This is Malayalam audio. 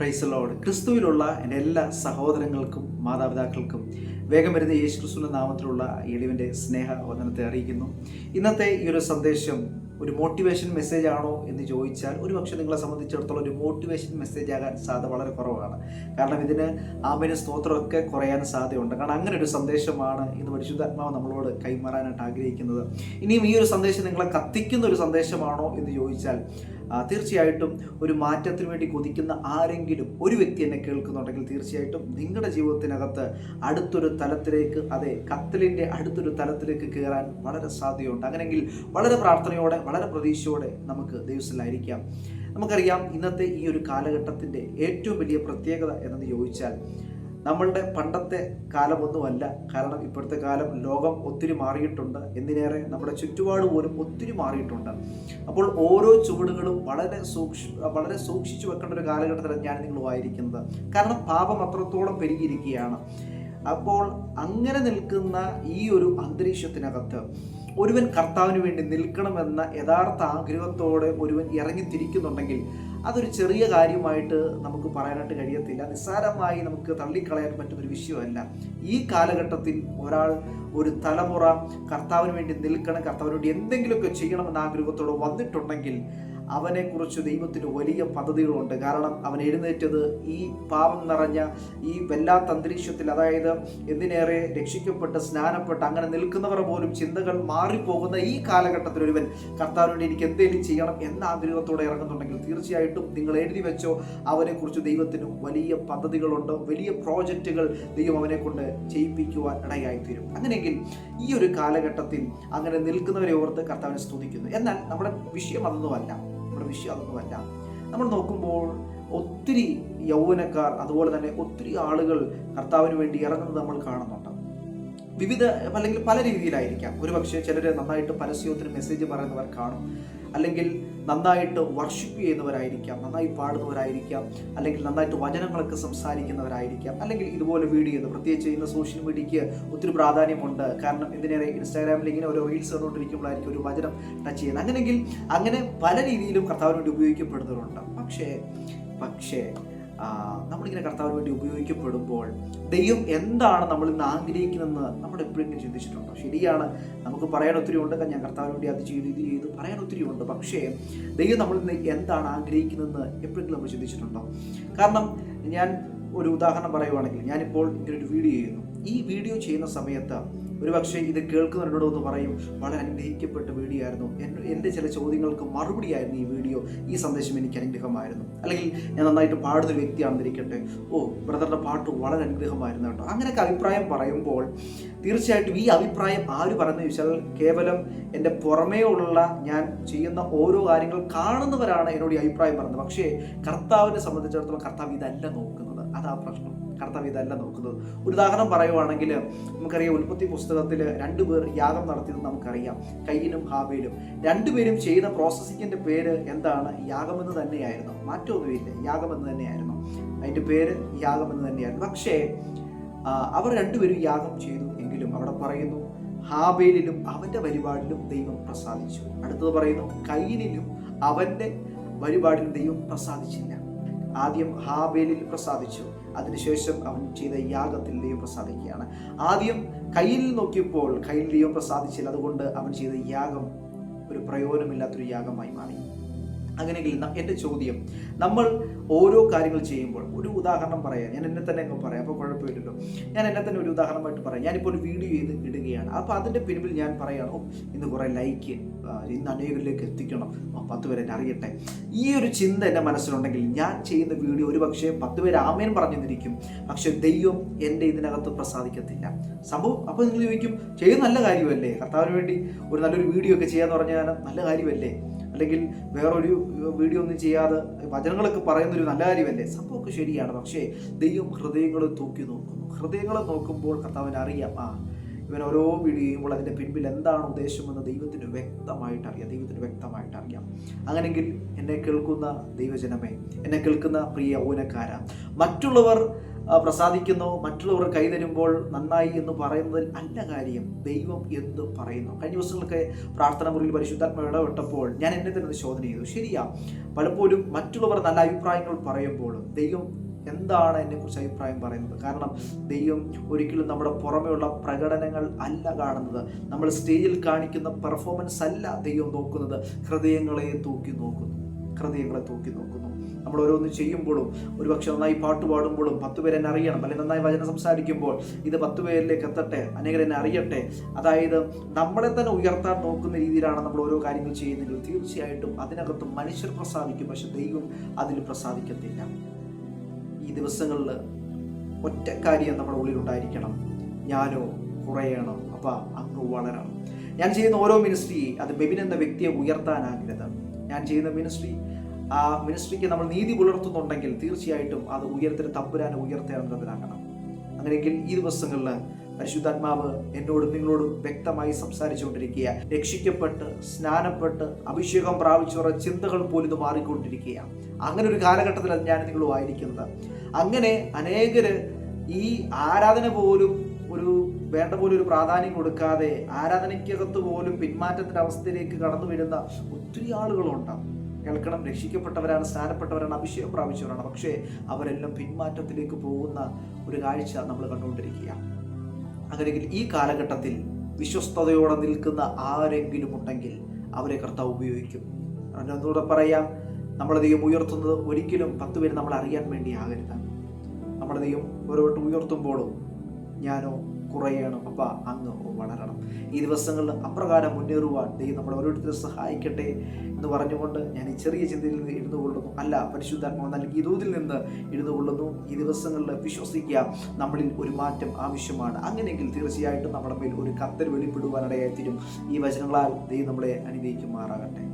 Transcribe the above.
പ്രൈസ് ലോഡ് ക്രിസ്തുവിലുള്ള എന്റെ എല്ലാ സഹോദരങ്ങൾക്കും മാതാപിതാക്കൾക്കും വേഗം വരുന്ന യേശു ക്രിസ്തുവിന്റെ നാമത്തിലുള്ള എളിവിന്റെ സ്നേഹ വന്ദനത്തെ അറിയിക്കുന്നു. ഇന്നത്തെ ഈ ഒരു സന്ദേശം ഒരു മോട്ടിവേഷൻ മെസ്സേജ് ആണോ എന്ന് ചോദിച്ചാൽ ഒരു പക്ഷേ നിങ്ങളെ സംബന്ധിച്ചിടത്തോളം ഒരു മോട്ടിവേഷൻ മെസ്സേജ് ആകാൻ സാധ്യത വളരെ കുറവാണ്. കാരണം ഇതിന് ആമിന് സ്തോത്രമൊക്കെ കുറയാൻ സാധ്യതയുണ്ട്. കാരണം അങ്ങനെ ഒരു സന്ദേശമാണ് ഇന്ന് പരിശുദ്ധാത്മാവ് നമ്മളോട് കൈമാറാനായിട്ട് ആഗ്രഹിക്കുന്നത്. ഇനിയും ഈ ഒരു സന്ദേശം നിങ്ങളെ കത്തിക്കുന്ന ഒരു സന്ദേശമാണോ എന്ന് ചോദിച്ചാൽ തീർച്ചയായിട്ടും ഒരു മാറ്റത്തിന് വേണ്ടി കൊതിക്കുന്ന ആരെങ്കിലും ഒരു വ്യക്തി എന്നെ കേൾക്കുന്നുണ്ടെങ്കിൽ തീർച്ചയായിട്ടും നിങ്ങളുടെ ജീവിതത്തിനകത്ത് അടുത്തൊരു തലത്തിലേക്ക് അതെ കത്തലിന്റെ അടുത്തൊരു തലത്തിലേക്ക് കയറാൻ വളരെ സാധ്യതയുണ്ട്. അങ്ങനെങ്കിൽ വളരെ പ്രാർത്ഥനയോടെ വളരെ പ്രതീക്ഷയോടെ നമുക്ക് ദൈവത്തിലായിരിക്കാം നമുക്കറിയാം ഇന്നത്തെ ഈ ഒരു കാലഘട്ടത്തിന്റെ ഏറ്റവും വലിയ പ്രത്യേകത എന്നത് ചോദിച്ചാൽ നമ്മളുടെ പണ്ടത്തെ കാലമൊന്നുമല്ല. കാരണം ഇപ്പോഴത്തെ കാലം ലോകം ഒത്തിരി മാറിയിട്ടുണ്ട്. എന്തിനേറെ നമ്മുടെ ചുറ്റുപാട് പോലും ഒത്തിരി മാറിയിട്ടുണ്ട്. അപ്പോൾ ഓരോ ചുവടുകളും വളരെ സൂക്ഷി വളരെ സൂക്ഷിച്ചു വെക്കേണ്ട ഒരു കാലഘട്ടത്തിലാണ് ഞാൻ നിങ്ങളുമായിരിക്കുന്നത് കാരണം പാപം അത്രത്തോളം പെരുകിയിരിക്കുകയാണ്. അപ്പോൾ അങ്ങനെ നിൽക്കുന്ന ഈ ഒരു അന്തരീക്ഷത്തിനകത്ത് ഒരുവൻ കർത്താവിന് വേണ്ടി നിൽക്കണമെന്ന യഥാർത്ഥ ആഗ്രഹത്തോടെ ഒരുവൻ ഇറങ്ങിത്തിരിക്കുന്നുണ്ടെങ്കിൽ അതൊരു ചെറിയ കാര്യമായിട്ട് നമുക്ക് പറയാനായിട്ട് കഴിയത്തില്ല. നിസ്സാരമായി നമുക്ക് തള്ളിക്കളയാൻ പറ്റുന്ന ഒരു വിഷയമല്ല. ഈ കാലഘട്ടത്തിൽ ഒരാൾ ഒരു തലമുറ കർത്താവിന് വേണ്ടി നിൽക്കണം കർത്താവിന് വേണ്ടി എന്തെങ്കിലുമൊക്കെ ചെയ്യണമെന്ന ആഗ്രഹത്തോടെ വന്നിട്ടുണ്ടെങ്കിൽ അവനെക്കുറിച്ച് ദൈവത്തിന് വലിയ പദ്ധതികളുണ്ട്. കാരണം അവൻ എഴുന്നേറ്റത് ഈ പാപം നിറഞ്ഞ ഈ വല്ലാത്ത അന്തരീക്ഷത്തിൽ അതായത് എന്തിനേറെ രക്ഷിക്കപ്പെട്ട് സ്നാനപ്പെട്ട് അങ്ങനെ നിൽക്കുന്നവർ പോലും ചിന്തകൾ മാറിപ്പോകുന്ന ഈ കാലഘട്ടത്തിൽ ഒരുവൻ കർത്താവിനോട് എനിക്ക് എന്തെങ്കിലും ചെയ്യണം എന്ന ആഗ്രഹത്തോടെ ഇറങ്ങുന്നുണ്ടെങ്കിൽ തീർച്ചയായിട്ടും നിങ്ങൾ എഴുതി വെച്ചോ അവനെക്കുറിച്ച് ദൈവത്തിന് വലിയ പദ്ധതികളുണ്ട് വലിയ പ്രോജക്റ്റുകൾ ദൈവം അവനെ കൊണ്ട് ചെയ്യിപ്പിക്കുവാൻ ഇടയായിത്തീരും. അങ്ങനെയെങ്കിൽ ഈ ഒരു കാലഘട്ടത്തിൽ അങ്ങനെ നിൽക്കുന്നവരെ ഓർത്ത് കർത്താവിനെ സ്തുതിക്കുന്നു. എന്നാൽ നമ്മുടെ വിഷയം അതൊന്നുമല്ല. നമ്മുടെ വിഷയം അതൊന്നുമല്ല നമ്മൾ നോക്കുമ്പോൾ ഒത്തിരി യൗവനക്കാർ അതുപോലെ തന്നെ ഒത്തിരി ആളുകൾ കർത്താവിന് വേണ്ടി ഇറങ്ങുന്നത് നമ്മൾ കാണുന്നുണ്ട്. വിവിധ അല്ലെങ്കിൽ പല രീതിയിലായിരിക്കാം. ഒരുപക്ഷെ ചിലർ നന്നായിട്ട് പരസ്യത്തിന് മെസ്സേജ് പറയുന്നവർ കാണും. അല്ലെങ്കിൽ നന്നായിട്ട് വർഷിപ്പ് ചെയ്യുന്നവരായിരിക്കാം നന്നായി പാടുന്നവരായിരിക്കാം അല്ലെങ്കിൽ നന്നായിട്ട് വചനങ്ങളൊക്കെ സംസാരിക്കുന്നവരായിരിക്കാം അല്ലെങ്കിൽ ഇതുപോലെ വീഡിയോ പ്രത്യേകിച്ച് ഇന്ന് സോഷ്യൽ മീഡിയയ്ക്ക് ഒത്തിരി പ്രാധാന്യമുണ്ട്. കാരണം എന്തിനേറെ ഇൻസ്റ്റാഗ്രാമിൽ ഇങ്ങനെ ഓരോ റീൽസ് കണ്ടുകൊണ്ടിരിക്കുമ്പോഴായിരിക്കും ഒരു വചനം ടച്ച് ചെയ്യുന്നത്. അങ്ങനെയെങ്കിൽ അങ്ങനെ പല രീതിയിലും കർത്താവിനോട് ഉപയോഗിക്കപ്പെടുന്നവരുണ്ട്. പക്ഷേ പക്ഷേ നമ്മളിങ്ങനെ കർത്താവിന് വേണ്ടി ഉപയോഗിക്കപ്പെടുമ്പോൾ ദൈവം എന്താണ് നമ്മൾ ഇന്ന് ആഗ്രഹിക്കുന്നതെന്ന് നമ്മൾ എപ്പോഴെങ്കിലും ചിന്തിച്ചിട്ടുണ്ടോ? ശരിയാണ്. നമുക്ക് പറയാൻ ഒത്തിരി ഉണ്ട്. ഞാൻ കർത്താവിന് വേണ്ടി അത് ചെയ്തു ഇത് ചെയ്തു പറയാൻ ഒത്തിരി ഉണ്ട്. പക്ഷേ ദൈവം നമ്മൾ ഇന്ന് എന്താണ് ആഗ്രഹിക്കുന്നതെന്ന് എപ്പോഴെങ്കിലും നമ്മൾ ചിന്തിച്ചിട്ടുണ്ടോ? കാരണം ഞാൻ ഒരു ഉദാഹരണം പറയുവാണെങ്കിൽ ഞാനിപ്പോൾ ഇങ്ങനെ ഒരു വീഡിയോ ചെയ്യുന്നു. ഈ വീഡിയോ ചെയ്യുന്ന സമയത്ത് ഒരു പക്ഷേ ഇത് കേൾക്കുന്നവരോട് ഒന്ന് പറയും വളരെ അനുഗ്രഹിക്കപ്പെട്ട വീഡിയോ ആയിരുന്നു. എൻ- എന്റെ ചില ചോദ്യങ്ങൾക്ക് മറുപടിയായിരുന്നു ഈ വീഡിയോ ഈ സന്ദേശം എനിക്ക് അനുഗ്രഹമായിരുന്നു. അല്ലെങ്കിൽ ഞാൻ നന്നായിട്ട് പാടുന്ന ഒരു വ്യക്തിയാണെന്നിരിക്കട്ടെ ഓ ബ്രദറിന്റെ പാട്ട് വളരെ അനുഗ്രഹമായിരുന്നു കേട്ടോ. അങ്ങനെയൊക്കെ അഭിപ്രായം പറയുമ്പോൾ തീർച്ചയായിട്ടും ഈ അഭിപ്രായം ആര് പറയുന്നത് ചോദിച്ചാൽ കേവലം എന്റെ പുറമേ ഉള്ള ഞാൻ ചെയ്യുന്ന ഓരോ കാര്യങ്ങൾ കാണുന്നവരാണ് എന്നോട് ഈ അഭിപ്രായം പറയുന്നത്. പക്ഷേ കർത്താവിനെ സംബന്ധിച്ചിടത്തോളം കർത്താവ് ഇതല്ല നോക്കുന്നത്. അതാ പ്രശ്നം. കർത്താവ് ഇതല്ല നോക്കുന്നത്. ഒരു ഉദാഹരണം പറയുവാണെങ്കിൽ നമുക്കറിയാം ഉൽപ്പത്തി പുസ്തകത്തിൽ രണ്ടുപേർ യാഗം നടത്തിയത് നമുക്കറിയാം. കയ്യിലും ഹാബേലും രണ്ടുപേരും ചെയ്ത പ്രോസസ്സിങ്ങിന്റെ പേര് എന്താണ്? യാഗമെന്ന് തന്നെയായിരുന്നു. മാറ്റമൊന്നുമില്ല. യാഗമെന്ന് തന്നെയായിരുന്നു. അതിന്റെ പേര് യാഗമെന്ന് തന്നെയായിരുന്നു. പക്ഷേ അവർ രണ്ടുപേരും യാഗം ചെയ്തു എങ്കിലും അവിടെ പറയുന്നു ഹാബേലിലും അവന്റെ വഴിപാടിലും ദൈവം പ്രസാദിച്ചു. അടുത്തത് പറയുന്നു കയ്യിലും അവന്റെ വഴിപാടിലും ദൈവം പ്രസാദിച്ചില്ല. ആദ്യം ഹാബേലിൽ പ്രസാദിച്ചു. അതിനുശേഷം അവൻ ചെയ്ത യാഗത്തിൽ ദൈവം പ്രസാദിക്കുകയാണ്. ആദ്യം കയ്യിൽ നോക്കിയപ്പോൾ കയ്യിൽ ദൈവം പ്രസാദിച്ചില്ല. അതുകൊണ്ട് അവൻ ചെയ്ത യാഗം ഒരു പ്രയോജനമില്ലാത്തൊരു യാഗമായി മാറി. അങ്ങനെയെങ്കിൽ എന്റെ ചോദ്യം നമ്മൾ ഓരോ കാര്യങ്ങൾ ചെയ്യുമ്പോൾ ഒരു ഉദാഹരണം പറയാം. ഞാൻ എന്നെ തന്നെ അങ്ങ് പറയാം. അപ്പോൾ കുഴപ്പമില്ലല്ലോ. ഞാൻ എന്നെ തന്നെ ഒരു ഉദാഹരണമായിട്ട് പറയാം. ഞാനിപ്പോൾ ഒരു വീഡിയോ ചെയ്ത് ഇടുകയാണ്. അപ്പോൾ അതിന്റെ പിൻപിൽ ഞാൻ പറയുകയാണ് ഓ ഇന്ന് കുറേ ലൈക്ക് ഇന്ന് അനേകരിലേക്ക് എത്തിക്കണം. പത്ത് പേരെ അറിയട്ടെ. ഈ ഒരു ചിന്ത എന്റെ മനസ്സിലുണ്ടെങ്കിൽ ഞാൻ ചെയ്യുന്ന വീഡിയോ ഒരു പക്ഷേ പത്ത് പേര് ആമേൻ പറഞ്ഞെന്നിരിക്കും. പക്ഷെ ദൈവം എന്റെ ഇതിനകത്ത് പ്രസാദിക്കത്തില്ല. സംഭവം അപ്പോൾ നിങ്ങൾ ചോദിക്കും ചെയ്യുന്ന നല്ല കാര്യമല്ലേ? കർത്താവിന് വേണ്ടി ഒരു നല്ലൊരു വീഡിയോ ഒക്കെ ചെയ്യാന്ന് പറഞ്ഞാൽ നല്ല കാര്യമല്ലേ? അല്ലെങ്കിൽ വേറൊരു വീഡിയോ ഒന്നും ചെയ്യാതെ വചനങ്ങളൊക്കെ പറയുന്നൊരു നല്ല കാര്യമല്ലേ? സംഭവമൊക്കെ ശരിയാണ്. പക്ഷേ ദൈവം ഹൃദയങ്ങൾ തൂക്കി നോക്കുന്നു ഹൃദയങ്ങൾ നോക്കുമ്പോൾ കർത്താവിന് അറിയാം. ആ ഇവൻ ഓരോ വീഡിയോ ചെയ്യുമ്പോൾ അതിന്റെ പിൻപിൽ എന്താണ് ഉദ്ദേശമെന്ന് ദൈവത്തിന് വ്യക്തമായിട്ട് അറിയാം. ദൈവത്തിന് വ്യക്തമായിട്ട് അറിയാം. അങ്ങനെങ്കിൽ എന്നെ കേൾക്കുന്ന ദൈവജനമേ എന്നെ കേൾക്കുന്ന പ്രിയ ഊനക്കാര മറ്റുള്ളവർ പ്രസാദിക്കുന്നു. മറ്റുള്ളവർ കൈ കൈതരുമ്പോൾ നന്നായി എന്ന് പറയുന്നതിൽ അല്ല കാര്യം. ദൈവം എന്ത് പറയുന്നു? കഴിഞ്ഞ ദിവസങ്ങളൊക്കെ പ്രാർത്ഥന മുറിയിൽ പരിശുദ്ധാത്മ ഇടപെട്ടപ്പോൾ ഞാൻ എന്നെ തന്നെ ശോധന ചെയ്തു. ശരിയാ. പലപ്പോഴും മറ്റുള്ളവർ നല്ല അഭിപ്രായങ്ങൾ പറയുമ്പോഴും ദൈവം എന്താണ് എന്നെക്കുറിച്ച് അഭിപ്രായം പറയുന്നത്? കാരണം ദൈവം ഒരിക്കലും നമ്മുടെ പുറമെയുള്ള പ്രകടനങ്ങൾ അല്ല കാണുന്നത്. നമ്മൾ സ്റ്റേജിൽ കാണിക്കുന്ന പെർഫോമൻസ് അല്ല ദൈവം നോക്കുന്നത്. ഹൃദയങ്ങളെ തൂക്കി നോക്കുന്നു. ഹൃദയങ്ങളെ തൂക്കി നോക്കുന്നു. നമ്മൾ ഓരോന്ന് ചെയ്യുമ്പോഴും ഒരുപക്ഷെ നന്നായി പാട്ട് പാടുമ്പോഴും പത്ത് പേരെ എന്നെ അറിയണം. അല്ലെങ്കിൽ നന്നായി വചനം സംസാരിക്കുമ്പോൾ ഇത് പത്ത് പേരിലേക്ക് എത്തട്ടെ അനേകർ എന്നെ അറിയട്ടെ. അതായത് നമ്മളെ തന്നെ ഉയർത്താൻ നോക്കുന്ന രീതിയിലാണ് നമ്മൾ ഓരോ കാര്യങ്ങൾ ചെയ്യുന്നതെങ്കിൽ തീർച്ചയായിട്ടും അതിനകത്ത് മനുഷ്യർ പ്രസാദിക്കും പക്ഷെ ദൈവം അതിൽ പ്രസാദിക്കത്തില്ല. ഈ ദിവസങ്ങളിൽ ഒറ്റ കാര്യം നമ്മുടെ ഉള്ളിലുണ്ടായിരിക്കണം ഞാനോ കുറയണം? അപ്പം അങ്ങ് വളരണം. ഞാൻ ചെയ്യുന്ന ഓരോ മിനിസ്ട്രി അത് ബെബിൻ എന്ന വ്യക്തിയെ ഉയർത്താനാകരുത്. ഞാൻ ചെയ്യുന്ന മിനിസ്ട്രി ആ മിനിസ്ട്രിക്ക് നമ്മൾ നീതി പുലർത്തുന്നുണ്ടെങ്കിൽ തീർച്ചയായിട്ടും അത് ഉയർത്തിന് തമ്പുരാനെ ഉയർത്തേണ്ടതിനാകണം അങ്ങനെയെങ്കിൽ ഈ ദിവസങ്ങളിൽ പരിശുദ്ധാത്മാവ് എന്നോടും നിങ്ങളോടും വ്യക്തമായി സംസാരിച്ചുകൊണ്ടിരിക്കുക രക്ഷിക്കപ്പെട്ട് സ്നാനപ്പെട്ട് അഭിഷേകം പ്രാപിച്ചവരുടെ ചിന്തകൾ പോലും ഇത് മാറിക്കൊണ്ടിരിക്കുക അങ്ങനെ ഒരു കാലഘട്ടത്തിലാണ് ഞാൻ നിങ്ങളും ആയിരിക്കുന്നത്. അങ്ങനെ അനേകര് ഈ ആരാധന പോലും ഒരു വേണ്ട പോലെ ഒരു പ്രാധാന്യം കൊടുക്കാതെ ആരാധനയ്ക്കകത്ത് പോലും പിന്മാറ്റത്തിന്റെ അവസ്ഥയിലേക്ക് കടന്നു വരുന്ന ഒത്തിരി ആളുകളുണ്ട്. കേൾക്കണം രക്ഷിക്കപ്പെട്ടവരാണ് സ്നാനപ്പെട്ടവരാണ് അഭിഷേകം പ്രാപിച്ചവരാണ് പക്ഷേ അവരെല്ലാം പിന്മാറ്റത്തിലേക്ക് പോകുന്ന ഒരു കാഴ്ച നമ്മൾ കണ്ടുകൊണ്ടിരിക്കുക. അങ്ങനെയെങ്കിൽ ഈ കാലഘട്ടത്തിൽ വിശ്വസ്തയോടെ നിൽക്കുന്ന ആരെങ്കിലും ഉണ്ടെങ്കിൽ അവരെ കർത്താവ് ഉപയോഗിക്കും. അതുകൊണ്ട് ഒന്നുകൂടെ പറയാം? നമ്മളെ ദൈവം ഉയർത്തുന്നത് ഒരിക്കലും പത്ത് പേര് നമ്മളെ അറിയാൻ വേണ്ടി ആകരുത് നമ്മുടെ ദൈവം ഓരോട്ട് ഉയർത്തുമ്പോഴും ഞാനോ കുറയണം. അപ്പ അങ്ങ് വളരണം. ഈ ദിവസങ്ങളിൽ അപ്രകാരം മുന്നേറുവാൻ ദൈവം നമ്മൾ ഓരോരുത്തരും സഹായിക്കട്ടെ എന്ന് പറഞ്ഞുകൊണ്ട് ഞാൻ ഈ ചെറിയ ചിന്തയിൽ നിന്ന് ഇരുന്നു കൊള്ളുന്നു അല്ല പരിശുദ്ധാത്മാവ് നൽകിയ ദൂതിൽ നിന്ന് ഇരുന്നു കൊള്ളുന്നു ഈ ദിവസങ്ങളിൽ വിശ്വസിക്കുക നമ്മളിൽ ഒരു മാറ്റം ആവശ്യമാണ്. അങ്ങനെയെങ്കിൽ തീർച്ചയായിട്ടും നമ്മുടെ മേൽ ഒരു കത്തൽ വെളിപ്പെടുവാനിടയായി തീരും ഈ വചനങ്ങളാൽ ദൈവം നമ്മളെ അനുഗ്രഹിക്കുമാറാകട്ടെ.